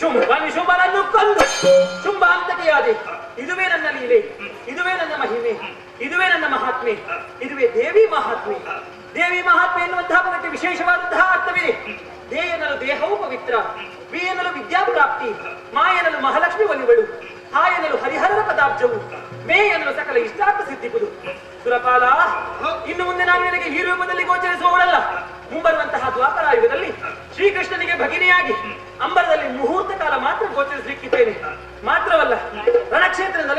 ಶುಂಭ ನಿಶುಂಭನನ್ನು ಕೊಂದು. ಶುಂಭ ಅಂತಟಿಯಾದೆ ಇದುವೇ ನನ್ನ ಲೀಲೆ. ಇದುವೇ ನನ್ನ ಮಹಿಮೆ. ಇದುವೇ ನನ್ನ ಮಹಾತ್ಮೆ. ಇದುವೇ ದೇವಿ ಮಹಾತ್ಮೆ. ದೇವಿ ಮಹಾತ್ಮೆ ಎನ್ನುವಂತಹ ಪದಕ್ಕೆ ವಿಶೇಷವಾದಂತಹ ಅರ್ಥವಿದೆ. ದೇ ದೇಹವು ಪವಿತ್ರ. ವಿ ಎನ್ನಲು ವಿದ್ಯಾಪ್ರಾಪ್ತಿ. ಮಾ ಮಹಾಲಕ್ಷ್ಮಿ ಒಲಿವಳು. ಹಾ ಪದಾಬ್ಜವು ಮೇ ಎನ್ನಲು ಸಕಲ ಇಷ್ಟಾರ್ಥ ಸಿದ್ಧಿಪುದು. ಸುರಪಾಲ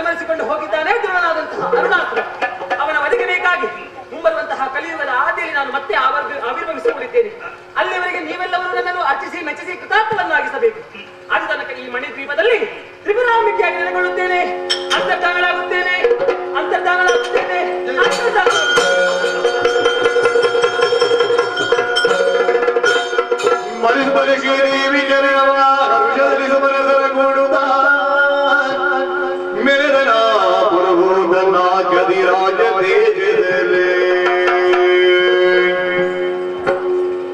ನೆಲೆಮರೆಸಿಕೊಂಡು ಹೋಗಿದ್ದಾನೆ ದೃಢನಾದಂತಹ ಅರುಣಾಸುರ. ಅವನ ವಧಿಗೆ ಬೇಕಾಗಿ ಮುಂಬರುವಂತಹ ಕಲಿಯುಗದ ಆದಿಯಲ್ಲಿ ನಾನು ಮತ್ತೆ ಆವರ್ಗ, ಆವಿರ್ಭವಿಸಿಕೊಂಡಿದ್ದೇನೆ. ಅಲ್ಲಿವರೆಗೆ ನೀವೆಲ್ಲವರು ನನ್ನನ್ನು ಅರ್ಚಿಸಿ ಮೆಚ್ಚಿಸಿ ಕೃತಾರ್ಥವನ್ನಾಗಿಸಬೇಕು ಅದು ತನಕ ಈ ಮಣಿದ್ವೀಪದಲ್ಲಿ ತ್ರಿಪುರಾಂಬಿಕೆಯಾಗಿ ನೆಲೆಗೊಳ್ಳುತ್ತೇನೆ. ಅಂತರ್ಧಾನಳಾಗುತ್ತೇನೆ ಗದಿರಾಜ ತೇಜದಲ್ಲಿ.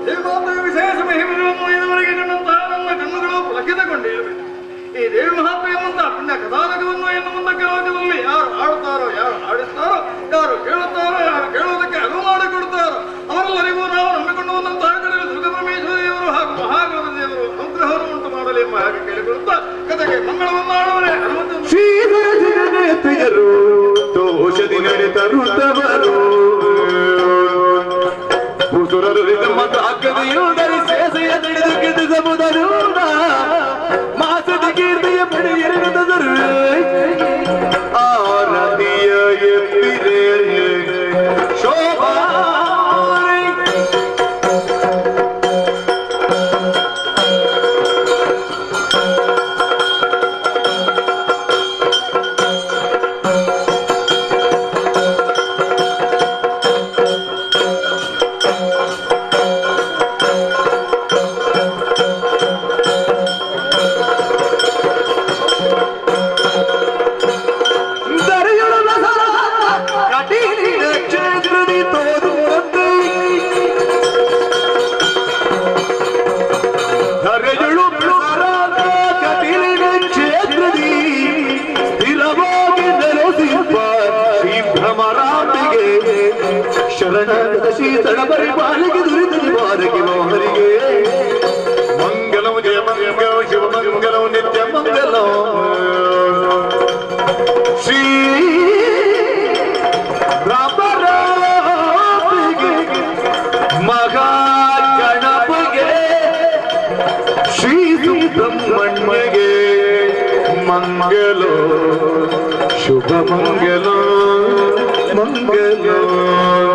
ದೇವಮಾತೆಯ ವಿಶೇಷ ಮಹಿಮೆಗಳನ್ನು ಕಂಡಂತಹ ನಮ್ಮ ಕಣ್ಣುಗಳು ಪುಳಕಿತಗೊಂಡಿವೆ. ಈ ದೇವಿ ಮಹಾತ್ಮೆ ಎಂಬಂತಹ ಪುಣ್ಯ ಕಥಾನಕವನ್ನು ಇನ್ನು ಮುಂದಕ್ಕೆ ಯಾರು ಆಡುತ್ತಾರೋ ಯಾರು ಆಡಿಸ್ತಾರೋ ಯಾರು ಕೇಳುತ್ತಾರೋ ಯಾರು ಕೇಳುವುದಕ್ಕೆ ಅನುವು ಮಾಡಿಕೊಡುತ್ತಾರೋ ಅವರೆಲ್ಲರಿಗೂ ನಾವು ನಂಬಿಕೊಂಡು ಬಂದಂತಹ ಕಡೆ ದುರ್ಗಪರಮೇಶ್ವರಿಯವರು ಹಾಗೂ ಮಹಾಗೌರ ದೇವರು ಅನುಗ್ರಹವನ್ನು ಉಂಟು ಮಾಡಲಿ ಎಂಬ ಹಾಗೆ ಕೇಳಿಕೊಳ್ಳುತ್ತಾ ಕಥೆಗೆ ಮಂಗಳವನ್ನು ಆಡುವರೆ ಶ್ರೀಧರ ದೋಷದಿ ನಡೆತರುತ್ತವರು ಹುಸುರರು ತಮ್ಮ ತಾಕದೆಯು ಧರಿಸೇಸೆಯ ನಡೆದು ಗೆದ್ದಿಸಬುದರು ಮಾಸದ ಭ್ರಮರಾಂಬಿಗೆ ಶರಣದ ಶೀತಳ ಪರಿಪಾಲಿಗೆ ದುರಿತ ನಿವಾರಕ್ಕೆ ಮೋಹರಿಗೆ. ಮಂಗಲಂ ಜಯ ಮಂಗಲಂ ಶಿವ ಮಂಗಲಂ ನಿತ್ಯ ಮಂಗಲಂ. ಶ್ರೀ ರಾಮರಾಪಿಗೆ ಮಗ ಗಣಪಗೆ ಶ್ರೀ ಸುಬ್ರಹ್ಮಣ್ಯಗೆ ಮಂಗಲೋ. ಶುಭ ಮಂಗಲೋ. ಮಂಗಲೋ